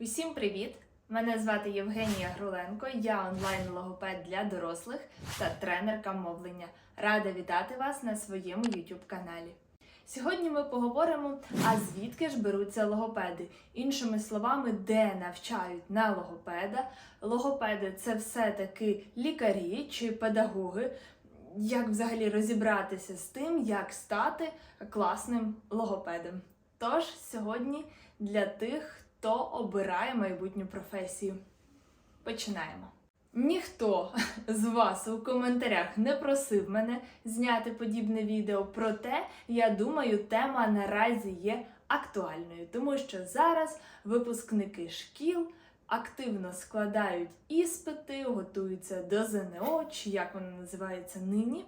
Усім привіт! Мене звати Євгенія Груленко, я онлайн-логопед для дорослих та тренерка мовлення. Рада вітати вас на своєму YouTube каналі. Сьогодні ми поговоримо, а звідки ж беруться логопеди. Іншими словами, де навчають на логопеда. Логопеди це все-таки лікарі чи педагоги. Як взагалі розібратися з тим, як стати класним логопедом. Тож сьогодні для тих, хто обирає майбутню професію. Починаємо. Ніхто з вас у коментарях не просив мене зняти подібне відео, проте я думаю, тема наразі є актуальною, тому що зараз випускники шкіл активно складають іспити, готуються до ЗНО, чи як воно називається нині,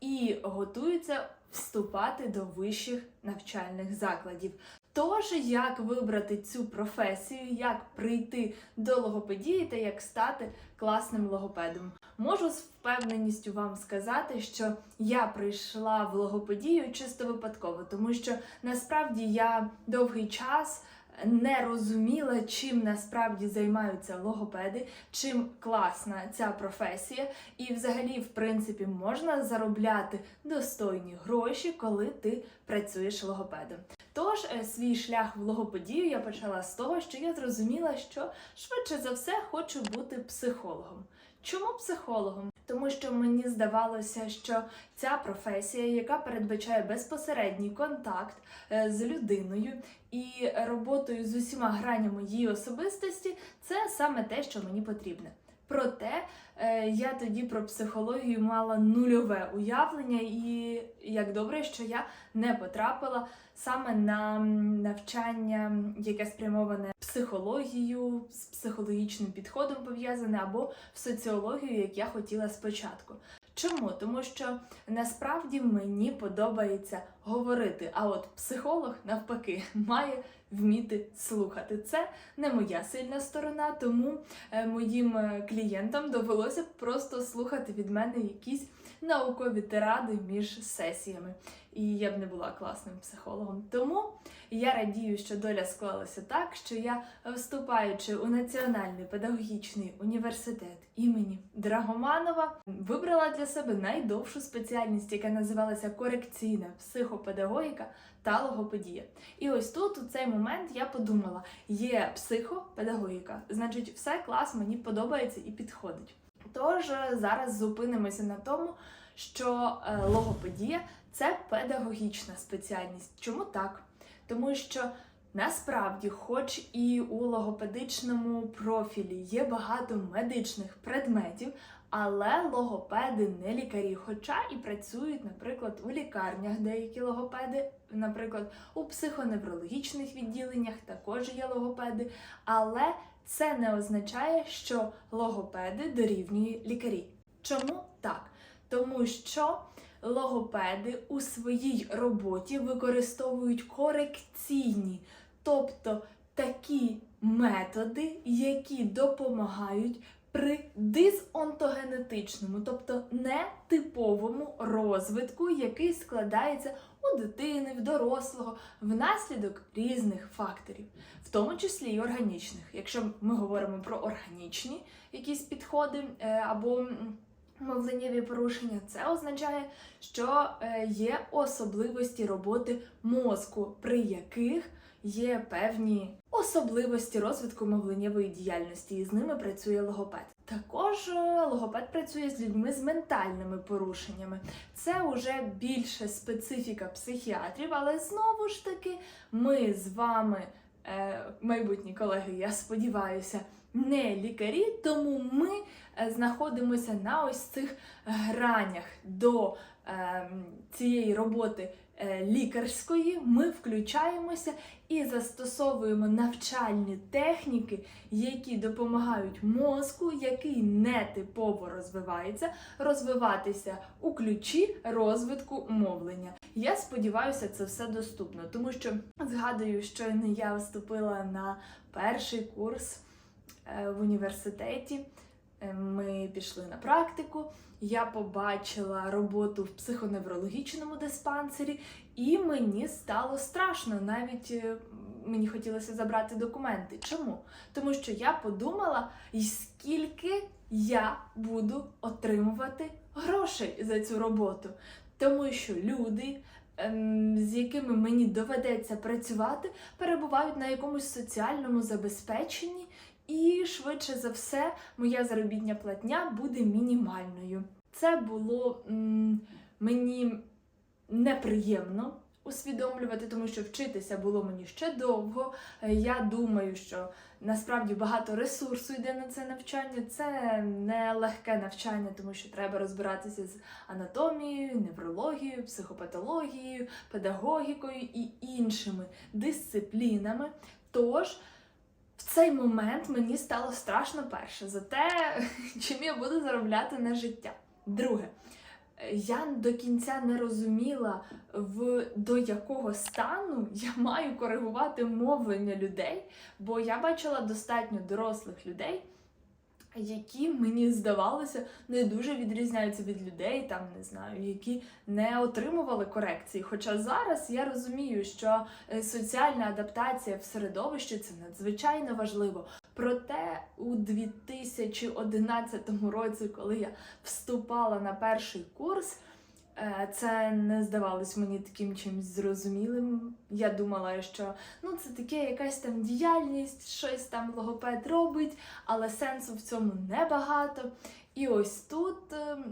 і готуються вступати до вищих навчальних закладів. Тож, як вибрати цю професію, як прийти до логопедії та як стати класним логопедом? Можу з впевненістю вам сказати, що я прийшла в логопедію чисто випадково, тому що насправді я довгий час не розуміла, чим насправді займаються логопеди, чим класна ця професія, і взагалі, в принципі, можна заробляти достойні гроші, коли ти працюєш логопедом. Тож е, свій шлях в логопедію я почала з того, що я зрозуміла, що швидше за все хочу бути психологом. Чому психологом? Тому що мені здавалося, що ця професія, яка передбачає безпосередній контакт е, з людиною і роботою з усіма гранями її особистості, це саме те, що мені потрібне. Проте е, я тоді про психологію мала нульове уявлення, і як добре, що я не потрапила саме на навчання, яке спрямоване психологію, з психологічним підходом пов'язане, або в соціологію, як я хотіла спочатку. Чому? Тому що насправді мені подобається говорити, а от психолог навпаки має вміти слухати. Це не моя сильна сторона, тому е, моїм е, клієнтам довелося просто слухати від мене якісь наукові тиради між сесіями. І я б не була класним психологом. Тому я радію, що доля склалася так, що я, вступаючи у Національний педагогічний університет імені Драгоманова, вибрала для себе найдовшу спеціальність, яка називалася корекційна психопедагогіка та логопедія. І ось тут, у цей момент, я подумала: є психопедагогіка, значить, все клас, мені подобається і підходить. Тож е, зараз зупинимося на тому, що е, логопедія це педагогічна спеціальність. Чому так? Тому що насправді, хоч і у логопедичному профілі є багато медичних предметів, але логопеди не лікарі, хоча і працюють, наприклад, у лікарнях деякі логопеди, наприклад, у психоневрологічних відділеннях також є логопеди, але це не означає, що логопеди дорівнює лікарі. Чому так? Тому що логопеди у своїй роботі використовують корекційні, тобто такі методи, які допомагають при дизонтогенетичному, тобто нетиповому розвитку, який складається у дитини, в дорослого, внаслідок різних факторів, в тому числі і органічних. Якщо ми говоримо про органічні якісь підходи е, або мовленнєві порушення, це означає, що е, є особливості роботи мозку, при яких є певні особливості розвитку мовленнєвої діяльності, і з ними працює логопед. Також е, логопед працює з людьми з ментальними порушеннями. Це вже більше специфіка психіатрів, але знову ж таки, ми з вами, майбутні колеги, я сподіваюся, не лікарі, тому ми е, знаходимося на ось цих гранях до е, цієї роботи е, лікарської. Ми включаємося і застосовуємо навчальні техніки, які допомагають мозку, який нетипово розвивається, розвиватися у ключі розвитку мовлення. Я сподіваюся, це все доступно, тому що згадую, щойно я вступила на перший курс е, в університеті. Е, Ми пішли на практику. Я побачила роботу в психоневрологічному диспансері, і мені стало страшно. Навіть е, мені хотілося забрати документи. Чому? Тому що я подумала, скільки я буду отримувати грошей за цю роботу. Тому що люди, ем, з якими мені доведеться працювати, перебувають на якомусь соціальному забезпеченні, і швидше за все моя заробітня платня буде мінімальною. Це було м, мені неприємно усвідомлювати, тому що вчитися було мені ще довго. Е, Я думаю, що насправді багато ресурсу йде на це навчання. Це не легке навчання, тому що треба розбиратися з анатомією, неврологією, психопатологією, педагогікою і іншими дисциплінами. Тож в цей момент мені стало страшно перше за те, чим я буду заробляти на життя. Друге, я до кінця не розуміла, в до якого стану я маю коригувати мовлення людей, бо я бачила достатньо дорослих людей, які мені здавалося не дуже відрізняються від людей, там не знаю, які не отримували корекції. Хоча зараз я розумію, що е, соціальна адаптація в середовищі це надзвичайно важливо. Проте у 2011 році, коли я вступала на перший курс, це не здавалось мені таким чимось зрозумілим. Я думала, що ну це таке якась там діяльність, щось там логопед робить, але сенсу в цьому небагато. І ось тут ем,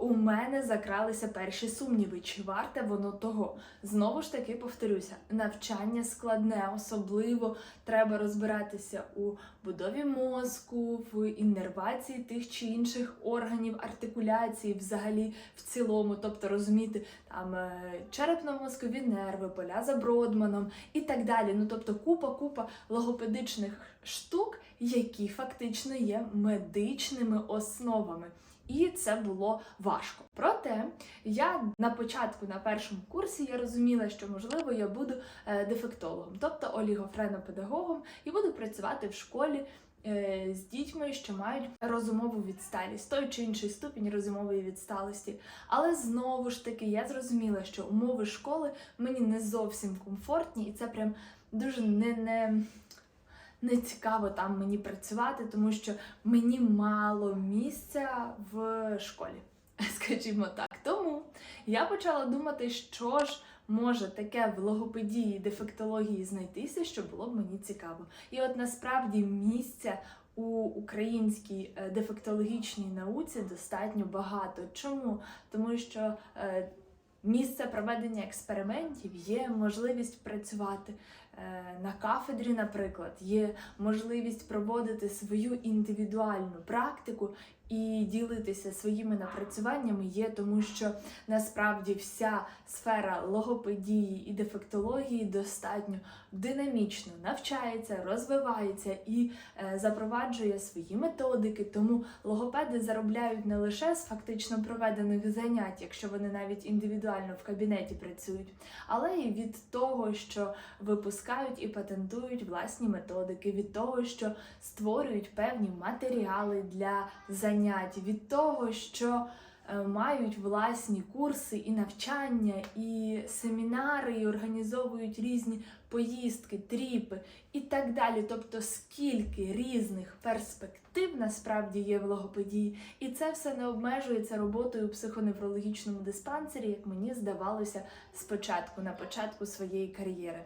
у мене закралися перші сумніви, чи варте воно того. Знову ж таки повторюся, навчання складне, особливо треба розбиратися у будові мозку, в іннервації тих чи інших органів, артикуляції взагалі в цілому, тобто розуміти там е, черепно-мозкові нерви, поля за Бродманом і так далі. Ну тобто купа-купа логопедичних штук, які фактично є медичними основами. І це було важко. Проте я на початку на першому курсі я розуміла, що можливо я буду е, дефектологом, тобто олігофренопедагогом, і буду працювати в школі е, з дітьми, що мають розумову відсталість, той чи інший ступінь розумової відсталості. Але знову ж таки я зрозуміла, що умови школи мені не зовсім комфортні, і це прям дуже не. не не цікаво там мені працювати, тому що мені мало місця в школі, скажімо так. Тому я почала думати, що ж може таке в логопедії, дефектології знайтися, що було б мені цікаво. І от насправді місця у українській е, дефектологічній науці достатньо багато. Чому? Тому що е, місце проведення експериментів є можливість працювати на кафедрі, наприклад, є можливість проводити свою індивідуальну практику і ділитися своїми напрацюваннями є, тому що насправді вся сфера логопедії і дефектології достатньо динамічно навчається, розвивається і е, запроваджує свої методики. Тому логопеди заробляють не лише з фактично проведених занять, якщо вони навіть індивідуально в кабінеті працюють, але і від того, що випускають і патентують власні методики, від того, що створюють певні матеріали для занять, від того, що е, мають власні курси і навчання, і семінари, і організовують різні поїздки, тріпи і так далі. Тобто, скільки різних перспектив насправді є в логопедії, і це все не обмежується роботою у психоневрологічному диспансері, як мені здавалося спочатку, на початку своєї кар'єри.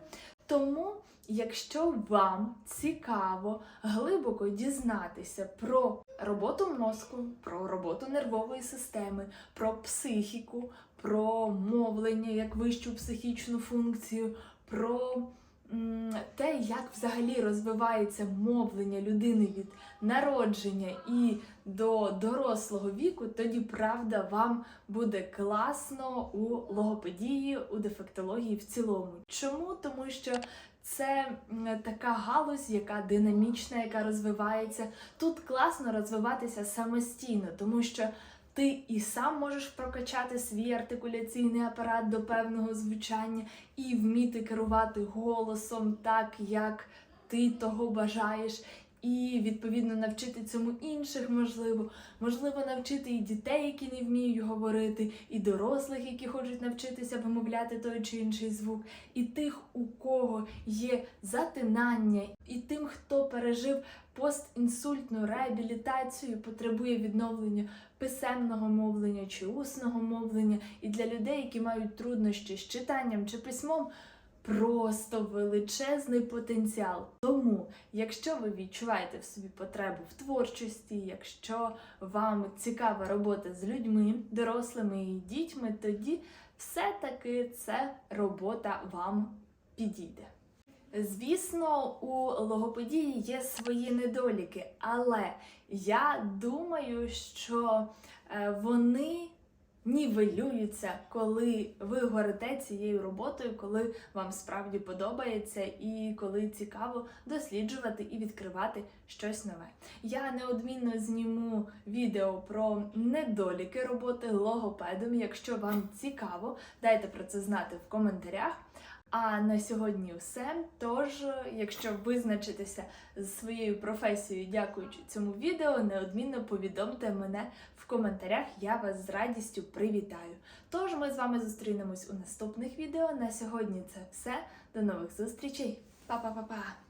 Тому, якщо вам цікаво глибоко дізнатися про роботу мозку, про роботу нервової системи, про психіку, про мовлення як вищу психічну функцію, про те, як взагалі розвивається мовлення людини від народження і до дорослого віку, тоді правда вам буде класно у логопедії, у дефектології в цілому. Чому? Тому що це така галузь, яка динамічна, яка розвивається. Тут класно розвиватися самостійно, тому що ти і сам можеш прокачати свій артикуляційний апарат до певного звучання і вміти керувати голосом так, як ти того бажаєш. І відповідно навчити цьому інших, можливо, можливо, навчити і дітей, які не вміють говорити, і дорослих, які хочуть навчитися вимовляти той чи інший звук, і тих, у кого є затинання, і тим, хто пережив постінсультну реабілітацію, потребує відновлення писемного мовлення чи усного мовлення, і для людей, які мають труднощі з читанням чи письмом. Просто величезний потенціал. Тому, якщо ви відчуваєте в собі потребу в творчості, якщо вам цікава робота з людьми, дорослими і дітьми, тоді все-таки ця робота вам підійде. Звісно, у логопедії є свої недоліки, але я думаю, що е, вони нівелюються, коли ви горите цією роботою, коли вам справді подобається і коли цікаво досліджувати і відкривати щось нове. Я неодмінно зніму відео про недоліки роботи логопедом. Якщо вам цікаво, дайте про це знати в коментарях. А на сьогодні все. Тож, якщо визначитися з своєю професією, дякуючи цьому відео, неодмінно повідомте мене в коментарях. Я вас з радістю привітаю. Тож ми з вами зустрінемось у наступних відео. На сьогодні це все. До нових зустрічей. Па-па-па-па!